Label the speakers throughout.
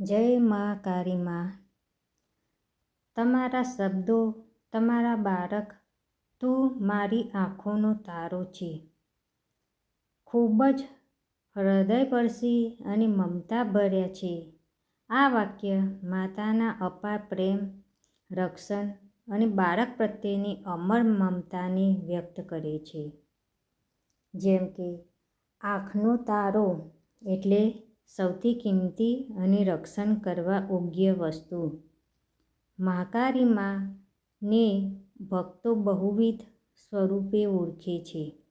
Speaker 1: જય મા કારીમાં. તમારા શબ્દો, તમારા બાળક, તું મારી આંખોનો તારો છે. ખૂબ જ હૃદયપર્શી અને મમતા ભર્યા છે. આ વાક્ય માતાના અપાર પ્રેમ, રક્ષણ અને બાળક પ્રત્યેની અમર મમતાને વ્યક્ત કરે છે. જેમ કે, આંખનો તારો એટલે સૌથી કિંમતી અને રક્ષણ કરવા યોગ્ય વસ્તુ. મહાકાળી માને ભક્તો બહુવિધ સ્વરૂપે ઓળખે છે.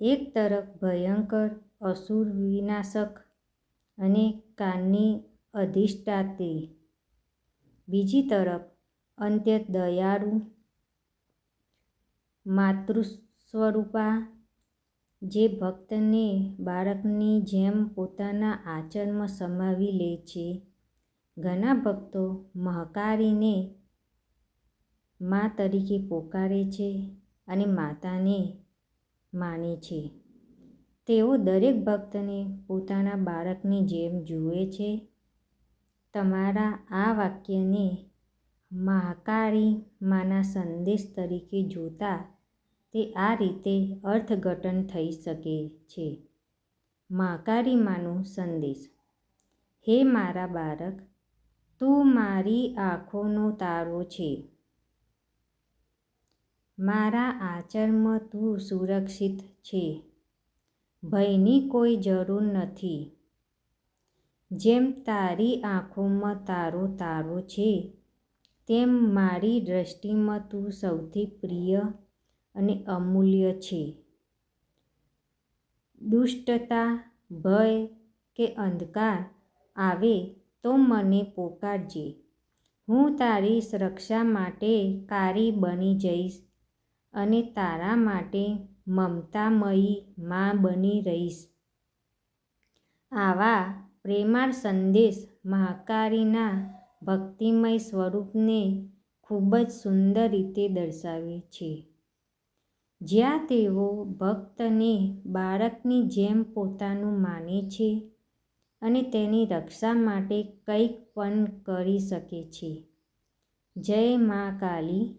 Speaker 1: એક તરફ ભયંકર, અસુર, વિનાશક અને કાળની અધિષ્ઠાત્રી બીજી તરફ અત્યંત દયાળુ માતૃ સ્વરૂપા જે ભક્તને બાળકની જેમ પોતાના આચરણમાં સમાવી લે છે. ઘણા ભક્તો મહાકાળીને મા તરીકે પોકારે છે અને માતાને માને છે. તેઓ દરેક ભક્તને પોતાના બાળકની જેમ જુએ છે. તમારા આ વાક્યને મહાકાળી માના સંદેશ તરીકે જોતા તે આ રીતે અર્થઘટન થઈ શકે છે. માકારી માનો સંદેશ. હે મારા બાળક, તું મારી આંખોનો તારો છે. મારા આચરમાં તું સુરક્ષિત છે. ભયની કોઈ જરૂર નથી. જેમ તારી આંખોમાં તારો તારો છે, તેમ મારી દૃષ્ટિમાં તું સૌથી પ્રિય અને અમૂલ્ય છે. દુષ્ટતા, ભય કે અંધકાર આવે તો મને પોકારજે. હું તારી રક્ષા માટે કારી બની જઈશ અને તારા માટે મમતામયી માં બની રહીશ. આવા પ્રેમાળ સંદેશ મહાકારીના ભક્તિમય સ્વરૂપને ખૂબ જ સુંદર રીતે દર્શાવે છે. જ્યાં તેઓ ભક્તને બાળકની જેમ પોતાનું માને છે અને તેની રક્ષા માટે કંઈક પણ કરી શકે છે. જય મા કાલી.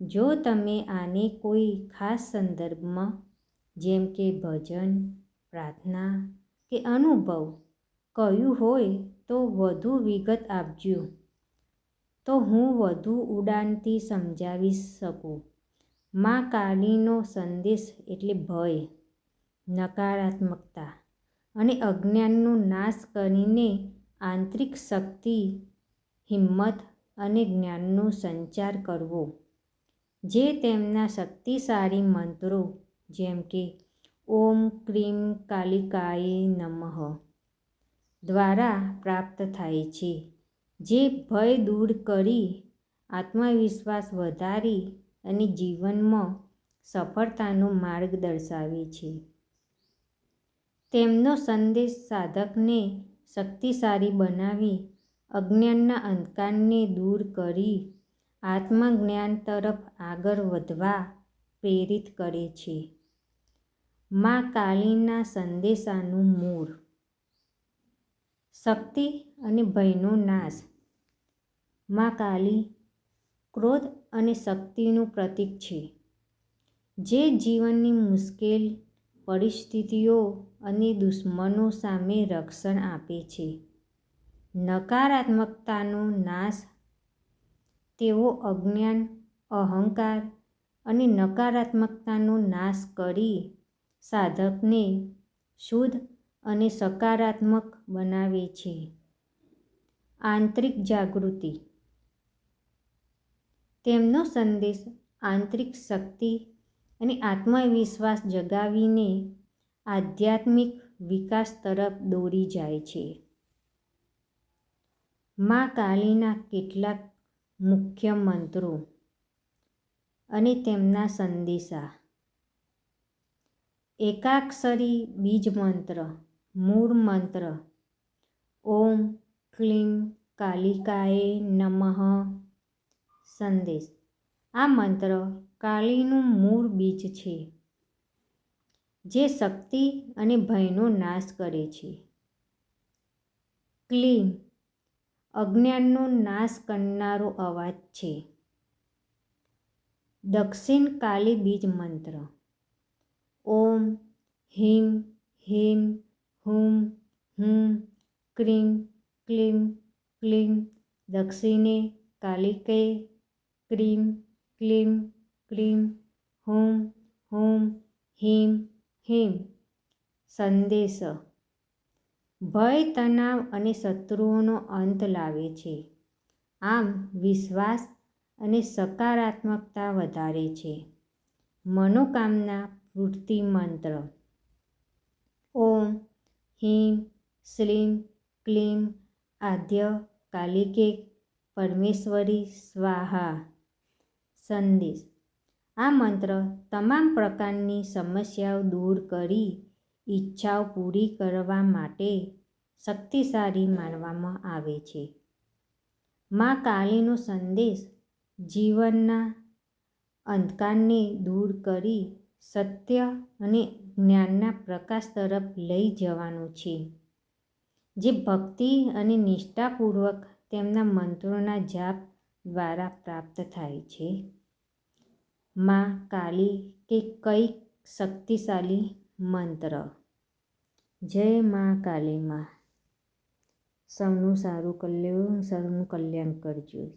Speaker 1: જો તમે આને કોઈ ખાસ સંદર્ભમાં, જેમ કે ભજન, પ્રાર્થના કે અનુભવ કહ્યું હોય તો વધુ વિગત આપજો. તો હું વધુ ઉડાનથી સમજાવી શકું. મા કાળીનો સંદેશ એટલે ભય, નકારાત્મકતા અને અજ્ઞાનનો નાશ કરીને આંતરિક શક્તિ, હિંમત અને જ્ઞાનનો સંચાર કરવો. જે તેમના શક્તિશાળી મંત્રો જેમ કે, ઓમ ક્રીમ કાલિકાએ નમઃ દ્વારા પ્રાપ્ત થાય છે. જે ભય દૂર કરી, આત્મવિશ્વાસ વધારી અને જીવનમાં સફળતાનો માર્ગ દર્શાવે છે. તેમનો સંદેશ સાધકને શક્તિશાળી બનાવી, અજ્ઞાનના અંધકારને દૂર કરી, આત્મજ્ઞાન તરફ આગળ વધવા પ્રેરિત કરે છે. મા કાલીના સંદેશાનું મૂળ. શક્તિ અને ભયનો નાશ. મા કાલી ક્રોધ અને શક્તિનું પ્રતીક છે. જે જીવનની મુશ્કેલ પરિસ્થિતિઓ અને દુશ્મનો સામે રક્ષણ આપે છે. નકારાત્મકતાનો નાશ, તેઓ અજ્ઞાન, અહંકાર અને નકારાત્મકતાનો નાશ કરી સાધકને શુદ્ધ અને સકારાત્મક બનાવે છે. આંતરિક જાગૃતિ તેમનો સંદેશ આંતરિક શક્તિ અને આત્મવિશ્વાસ જગાવીને આધ્યાત્મિક વિકાસ તરફ દોરી જાય છે. મા કાલીના કેટલાક મુખ્ય મંત્રો અને તેમના સંદેશા. એકાક્ષરી બીજ મંત્ર, મૂળ મંત્ર, ઓમ ક્લીમ કાલિકાએ નમઃ સંદેશ. આ મંત્ર કાળીનું મૂળ બીજ છે, જે શક્તિ અને ભયનો નાશ કરે છે. ક્લીમ અજ્ઞાનનો નાશ કરનારો અવાજ છે. દક્ષિણ કાલી બીજ મંત્ર. ઓમ, હિમ હિમ, હુમ હુમ, ક્રીમ, ક્લીમ ક્લીમ, દક્ષિણે કાલિકે ક્રીમ, ક્લીમ ક્લીમ હુમ હુમ, હિમ હિમ. સંદેશ. ભય, તણાવ અને શત્રુઓનો અંત લાવે છે. આમ વિશ્વાસ અને સકારાત્મકતા વધારે છે. મનોકામના, પૂર્તિ મંત્ર. ઓમ, હિમ શ્રીમ ક્લીમ આદ્ય કાલિકે પરમેશ્વરી, સ્વાહા. સંદેશ. આ મંત્ર તમામ પ્રકારની સમસ્યાઓ દૂર કરી ઈચ્છાઓ પૂરી કરવા માટે શક્તિશાળી માનવામાં આવે છે. માં કાલીનો સંદેશ જીવનના અંધકારને દૂર કરી સત્ય અને જ્ઞાનના પ્રકાશ તરફ લઈ જવાનું છે. જે ભક્તિ અને નિષ્ઠાપૂર્વક તેમના મંત્રોના જાપ દ્વારા પ્રાપ્ત થાય છે. માં કાલી કે કંઈક શક્તિશાળી મંત્ર. જય માં કાલી માં. સૌનું સારું કલ્યાણ, સૌનું કલ્યાણ કરજો.